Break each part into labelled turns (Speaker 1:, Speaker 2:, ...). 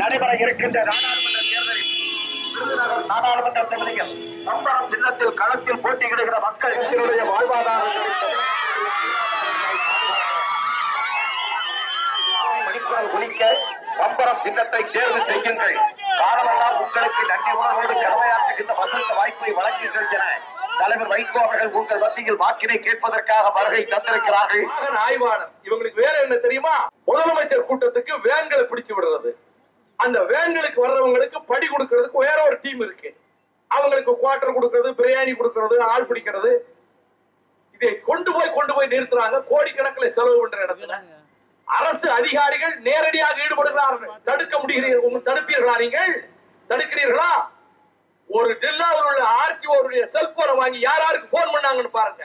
Speaker 1: நடைபெற இருக்கின்ற நாடாளுமன்ற தேர்தலில் நாடாளுமன்ற தொகுதியில் நம்பரம் சின்னத்தில் களத்தில் போட்டியிடுகிற மக்கள் இதனுடைய வாழ்வாதாரம் மணிப்பால் குளிக்க பம்பரம் சின்னத்தை தேர்வு செய்யுங்கள். காலமெல்லாம் உங்களுக்கு நன்றி உணர்வோடு கடமையாற்றுகின்ற வசந்த வாய்ப்பை வழங்குங்கள் என தலைவர் வைகோ அவர்கள் உங்கள் மத்தியில் வாக்கினை கேட்பதற்காக வருகை தந்திருக்கிறார்கள்.
Speaker 2: ஆய்வாளர் இவங்களுக்கு வேற என்ன தெரியுமா? முதலமைச்சர் கூட்டத்துக்கு வேன்களை பிடிச்சு விடுறது. அந்த வேன்களுக்கு வர்றவங்களுக்கு படி கொடுக்கறதுக்கு வேற ஒரு டீம் இருக்கு. அவங்களுக்கு குவார்டர் கொடுக்கறது பிரியாணி கொடுக்கறது ஆள் பிடிக்கிறது. இதை கொண்டு போய் கொண்டு போய் நிறுத்துறாங்க. கோடிக்கணக்கில் செலவு பண்ற இடத்துல. அரசு அதிகாரிகள் நேரடியாக ஈடுபடுகிறார்கள். தடுக்க முடிகிறீர்கள் தடுப்பீர்களா நீங்கள்? தடுக்கிறீர்களா? ஒரு டில்லாவில் உள்ள ஆர்டிஓருடைய செல்போனை வாங்கி யார் யாருக்கு போன் பண்ணாங்கன்னு பாருங்க.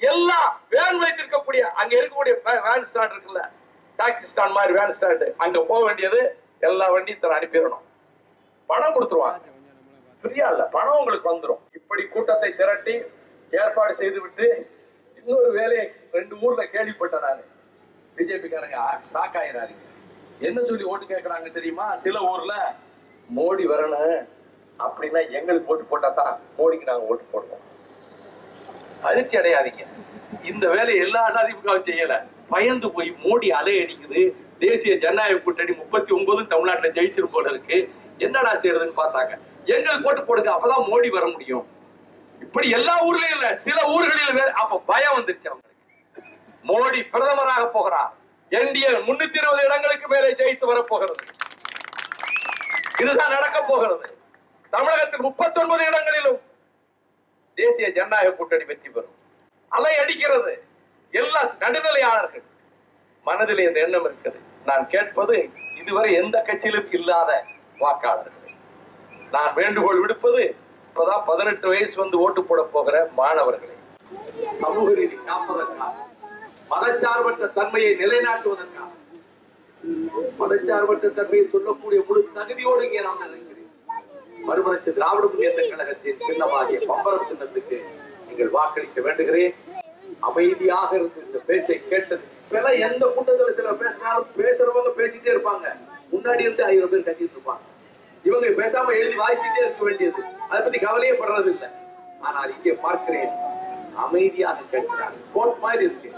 Speaker 2: எல்லா வேன் வைத்திருக்கக்கூடிய அங்க இருக்கக்கூடிய வேன் ஸ்டாண்ட் இருக்குல்ல. டாக்ஸி ஸ்டாண்ட் மாதிரி வேன் ஸ்டாண்டு அங்க போக வேண்டியது எல்லா வண்டியும் தர அனுப்பிடணும். பணம் கொடுத்துருவாங்க. ஃப்ரீயா இல்ல பணம் உங்களுக்கு வந்துடும் இப்படி கூட்டத்தை திரட்டி ஏற்பாடு செய்து விட்டு இன்னொரு வேலையை ரெண்டு ஊர்ல கேள்விப்பட்டேன் நான். பிஜேபிக்காரங்க ஷாக் ஆயிடாதீங்க என்ன சொல்லி ஓட்டு கேட்கறாங்க தெரியுமா? சில ஊர்ல மோடி வரணும் அப்படின்னா எங்களுக்கு ஓட்டு போட்டா தான் மோடிக்கு நாங்க ஓட்டு போடுவோம். அதிர்ச்சி அடையாதீங்க. இந்த வேலையை எல்லா அதிமுகவும் செய்யல. பயந்து போய் மோடி அலை அடிக்குது. தேசிய ஜனநாயக கூட்டணி முப்பத்தி ஒன்பது தமிழ்நாட்டுல ஜெயிச்சிரும் போல இருக்கு. என்னடா செய்யறதுன்னு பார்த்தாங்க. எங்களுக்கு போட்டு போடுங்க அப்பதான் மோடி வர முடியும். இப்படி எல்லா ஊர்லயும் இல்ல சில ஊர்களில் வேற அப்ப பயம் வந்துருச்சு அவங்களுக்கு. மோடி பிரதமராக போகிறார். என்டிஏ முன்னூத்தி இருபது இடங்களுக்கு மேலே ஜெயித்து வரப்போகிறது. இதுதான் நடக்க போகிறது. தமிழகத்தில் 39 இடங்களிலும் தேசிய ஜனநாயக கூட்டணி வெற்றி பெறும். அலை அடிக்கிறது. எல்லா நடுநிலையாளர்கள். மனதிலே இந்த எண்ணம் இருக்கிறது. நான் கேட்பது இதுவரை எந்த கட்சியிலும் இல்லாத வாக்காளர்கள். நான் வேண்டுகோள் விடுப்பது இப்பதான் பதினெட்டு வயசு வந்து ஓட்டு போட போகிற மாணவர்களை. சமூக ரீதி காப்பதற்காக மதச்சார்பற்ற தன்மையை நிலைநாட்டுவதற்காக மதச்சார்பற்ற தன்மையை சொல்லக்கூடிய முழு தகுதியோடு இங்கே நாம் நினைக்கிறேன் மறுமலர்ச்சி திராவிட முன்னேற்ற கழகத்தின் சின்னமாகிய பம்பரம் சின்னத்துக்கு நீங்கள் வாக்களிக்க வேண்டுகிறேன். அமைதியாக இருந்து இந்த பேச்சை கேட்டது. இப்பெல்லாம் எந்த கூட்டத்துல சில பேசினாலும் பேசுறவங்க பேசிட்டே இருப்பாங்க. முன்னாடி இருந்து ஐயோ பேர் கட்டிட்டு இருப்பாங்க. இவங்க பேசாம எழுதி வாசிக்கிட்டே இருக்க வேண்டியது. அதை பத்தி கவலையே படுறது இல்லை. ஆனால் இங்கே பார்க்கிறேன் அமைதியாக கேட்கிறாங்க கோர்ட் மாதிரி இருக்கு.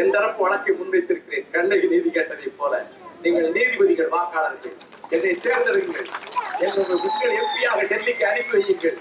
Speaker 2: என் தரப்பு வழக்கை முன்வைத்திருக்கிறேன். கண்ணகி நீதி கேட்டதை போல நீங்கள் நீதிபதிகள் வாக்காளர்கள். என்னை தேர்ந்தெடுங்கள். என்னுடைய மக்கள் எம்பியாக டெல்லிக்கு அனுப்பி வையுங்கள்.